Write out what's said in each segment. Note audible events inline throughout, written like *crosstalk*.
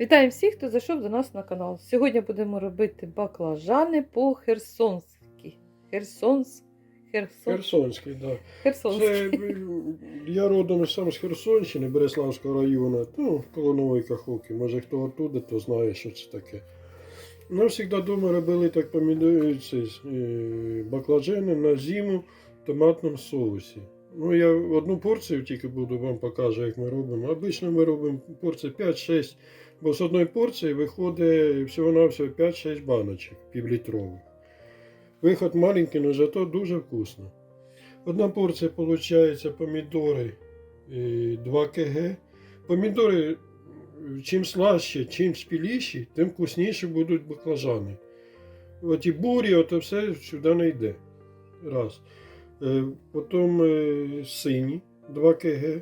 Вітаємо всіх, хто зайшов до нас на канал. Сьогодні будемо робити баклажани по-херсонськи. Херсонс... Херсон... Херсонський, так. Да. Херсонські. Це я родом сам з Херсонщини, Береславського району, ну, коло Нової Каховки. Може хто оттуда, то знає, що це таке. Ми завжди вдома робили так помідори, е, баклажани на зиму в томатному соусі. Ну, я одну порцію тільки буду вам покажу, як ми робимо. Обично ми робимо порцію 5-6, бо з одної порції виходить всього-навсього 5-6 баночок півлітрових. Виход маленький, але зато дуже вкусно. Одна порція виходить помідори е, 2 кг. Помідори, е, чим слаще, чим спіліші, тим вкусніші будуть баклажани. Оті бурі, ото все сюди не йде. Раз. Е, Потім е, сині 2 кг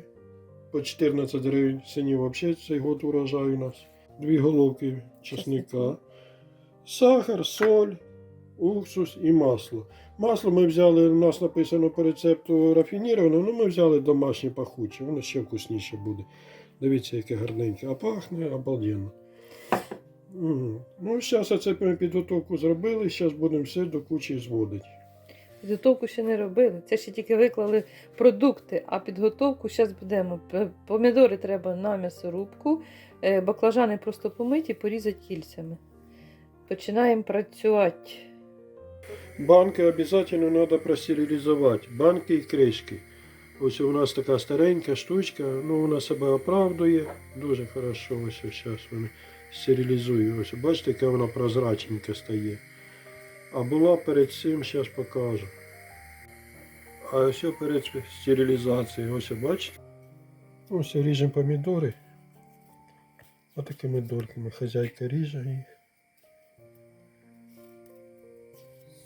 по 14 гривень. Сині взагалі цей год урожай у нас. Дві головки чесника, сахар, соль, уксус і масло. Масло ми взяли, у нас написано по рецепту рафініроване, але ми взяли домашнє пахуче, воно ще вкусніше буде. Дивіться, яке гарненьке. А пахне обалденно. Ну, зараз це підготовку зробили, зараз будемо все до кучі зводити. Підготовку ще не робили. Це ще тільки виклали продукти, а підготовку зараз будемо. Помідори треба на м'ясорубку, е, баклажани просто помиті, порізати кільцями. Починаємо працювати. Банки обов'язково треба простерилізувати. Банки і кришки. Ось у нас така старенька штучка, ну вона себе оправдує. Дуже хорошо. Ось зараз вони стерилізую. Ось бачите, яка вона прозрачненька стає. А була перед цим, зараз покажу. А ось перед стерилізацією, ось бачите. Ось ріжемо помідори. Отакими дорками хазяйка ріже їх.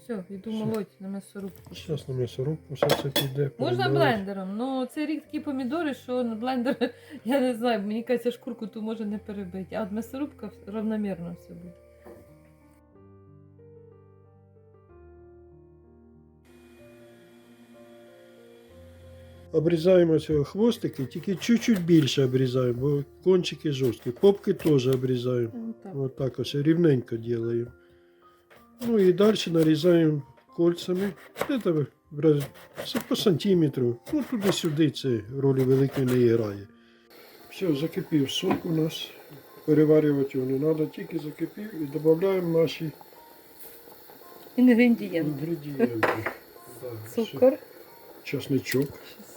Все, йду Все. молоть на м'ясорубку. Зараз на м'ясорубку все це піде. Можна блендером, але цей рік такі помідори, що на блендер, *laughs* я не знаю, мені кажеться, шкурку ту може не перебити, а от м'ясорубка равномірно все буде. Обрізаємо цього хвостики, тільки чуть-чуть більше обрізаємо, бо кончики жорсткі. Попки теж обрізаємо. Ну, так. Вот так ось рівненько робимо. Ну і далі нарізаємо кольцями. Це в раз- це по сантиметру. Ну туди-сюди це ролі великої не грає. Все, закипів сок у нас. Переварювати його не треба, тільки закипів і додаємо наші Інгредієнти. інгредієнти. *laughs* Да. Цукор, Часничок.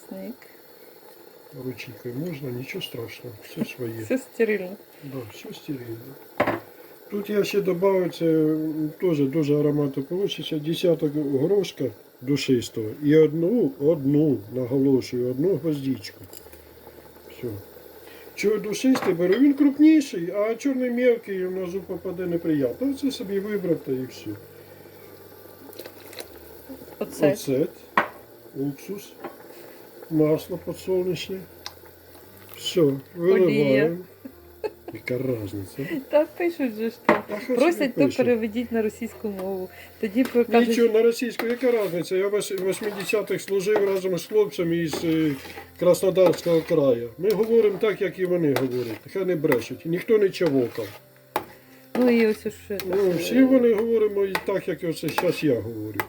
Чесник. Ручкой можна, нічого страшного, все своє. Все стерильно. Да, все стерильно. Тут я ще додав, це теж дуже аромату вийде, десяток горошка душистого і одну, одну, наголошую, одну гвоздичку. Все. Чого душистий беру, він крупніший, а чорний мелкий в нозу попаде неприємно. Оце собі вибрав та і все. Оце. Оцет, уксус, масло подсолнечне. Все, виливаємо. Яка різниця? Та пишуть же ж там. А що Просять то пишуть? переведіть на російську мову. Тоді покажуть. Нічого, на російську, яка різниця? Я в 80-х служив разом з хлопцями із е, Краснодарського краю. Ми говоримо так, як і вони говорять. Нехай не брешуть. Ніхто не чавокав. Ну і ось що. Ну, всі вони говоримо і так, як оце зараз я говорю.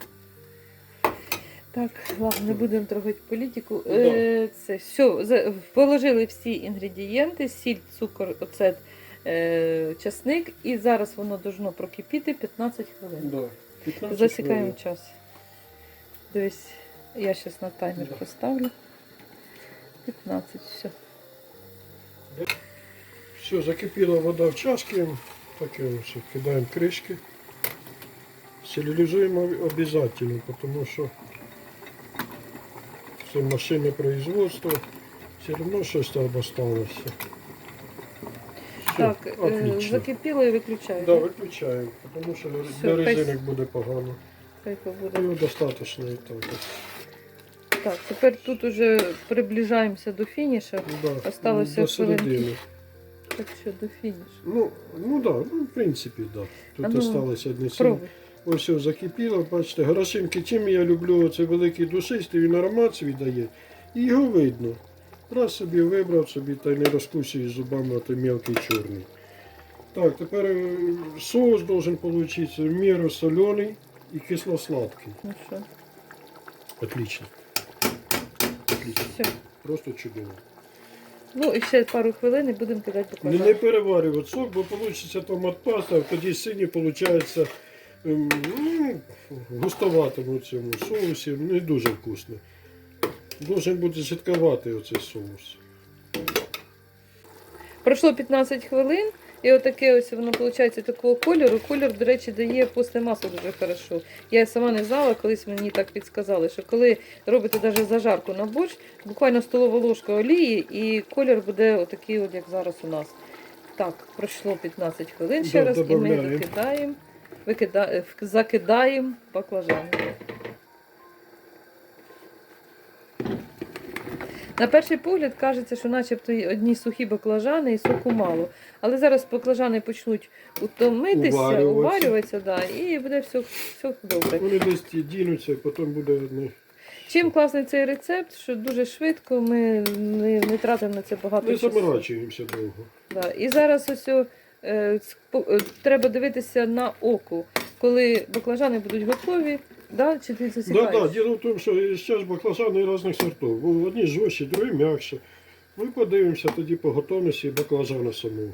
Так, ладно, не будемо трогати політику. Е, це все, положили всі інгредієнти, сіль, цукор, оцет, е, часник, і зараз воно должно прокипіти 15 хвилин. Да. 15 Засікаємо хвилин. час. Дивись, я зараз на таймер Да. поставлю. 15, все. Все, закипіла вода в чашки. Таке все, кидаємо кришки. Стерилізуємо обов'язково, тому що це машинне производство. Все щось там осталося. Все, Так, е, отлично. закипіло і виключаю. Да, виключаємо, тому що Все, для резинок буде погано. Побуде. Ну, достатньо і так. Так, тепер тут уже приближаємося до фініша. Ну, да, Осталося до хвилинки. середини. Так що до фінішу. Ну, ну да, ну, в принципі, да. Тут А ну, осталося одне сіль. Пробуй. Ось все закипіло, бачите, горошинки, чим я люблю цей великий душистий, він аромат свій дає. І його видно. Раз собі вибрав собі та й не розкусує зубами той мелкий чорний. Так, тепер е, соус должен получиться в меру соленый и кисло-сладкий. Ну що, Отлично. Отлично. все. Просто чудово. Ну і ще пару хвилин і будемо кидати Не, не переварювати сок, бо вийде томат паста, а тоді сині виходить густоватому цьому соусі, не дуже вкусно. Должен бути жидковатий оцей соус. Пройшло 15 хвилин, і отаке ось воно виходить такого кольору. Колір, до речі, дає після масла дуже хорошо. Я сама не знала, колись мені так підсказали, що коли робите навіть зажарку на борщ, буквально столова ложка олії, і колір буде отакий, от як зараз у нас. Так, пройшло 15 хвилин ще Да, раз, і ми добавляємо. Викида... е, закидаємо баклажани. На перший погляд кажеться, що начебто одні сухі баклажани і соку мало. Але зараз баклажани почнуть утомитися, Уварюватися. уварюватися, да, і буде все, все добре. Вони десь дінуться, і потім буде одне. Чим класний цей рецепт, що дуже швидко ми не, не тратимо на це багато Не часу. заморачуємося довго. Да. І зараз ось треба дивитися на око, коли баклажани будуть готові, да? чи ти Да, засікаєш? да, діло в тому, що зараз баклажани різних сортів. Бо Одні жорстчі, другі м'якші. Ми подивимося тоді по готовності баклажана самого.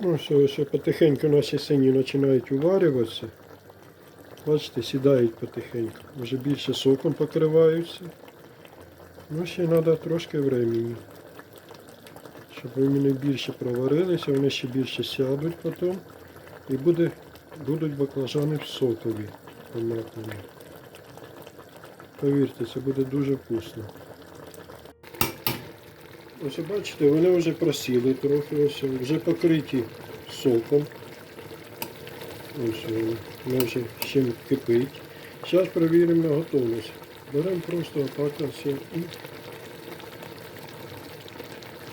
Ну, все, все потихеньку наші сині починають уварюватися. Бачите, сідають потихеньку. Вже більше соком покриваються. Ну, ще треба трошки времени. Щоб вони більше проварилися, вони ще більше сядуть потім. І буде, будуть баклажани в сокові томатному. Повірте, це буде дуже вкусно. Ось бачите, вони вже просіли трохи, ось вже покриті соком. Ось вони, вже ще кипить. Зараз перевіримо готовність. Беремо просто отак ось і.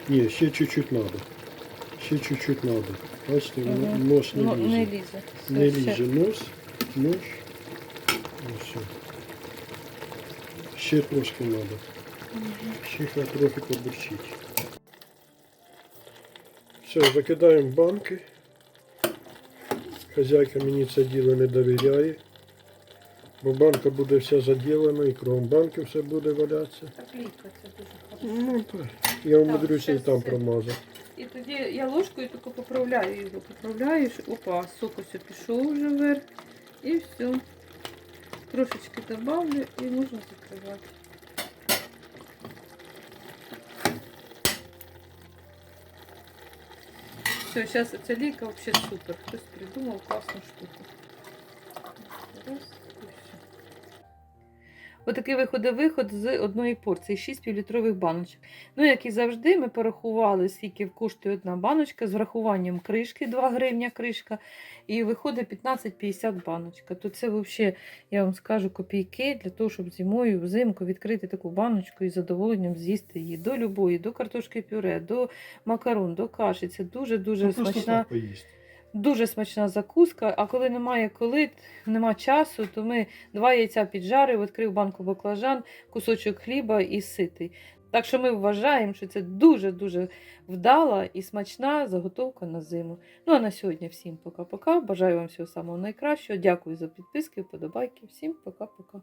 Ні, ще чуть-чуть треба. Ще чуть-чуть треба. Бачите, Мгм. нос не Ну, лізе. не лізе. Не лізе нос, нож. І все. Ще трошки треба. Ще хай трохи побурчить. Все, закидаємо банки. Хазяйка мені це діло не довіряє. Бо банка буде вся заділена і кругом банки все буде валятися. Так ліпка це дуже хорошо. Ну так. Я умудрюся і щас там все. промазати. І тоді я ложкою тільки поправляю його, поправляю, що- опа, сок ось пішов вже вверх. І все. Трошечки добавлю і можна закривати. Все, зараз ця лійка взагалі супер. Хтось придумав класну штуку. Раз, і все. Отакий виходить виход з одної порції, 6 півлітрових баночок. Ну, як і завжди, ми порахували, скільки коштує одна баночка з врахуванням кришки, 2 гривня кришка, і виходить 15-50 баночка. То це взагалі, я вам скажу, копійки для того, щоб зимою, взимку відкрити таку баночку і з задоволенням з'їсти її до любої, до картошки пюре, до макарон, до каші. Це дуже-дуже Ну, смачна. поїсти. Дуже смачна закуска, а коли немає коли, нема часу, то ми два яйця піджарив, відкрив банку баклажан, кусочок хліба і ситий. Так що ми вважаємо, що це дуже-дуже вдала і смачна заготовка на зиму. Ну а на сьогодні всім пока-пока. Бажаю вам всього самого найкращого. Дякую за підписки, вподобайки. Всім пока-пока.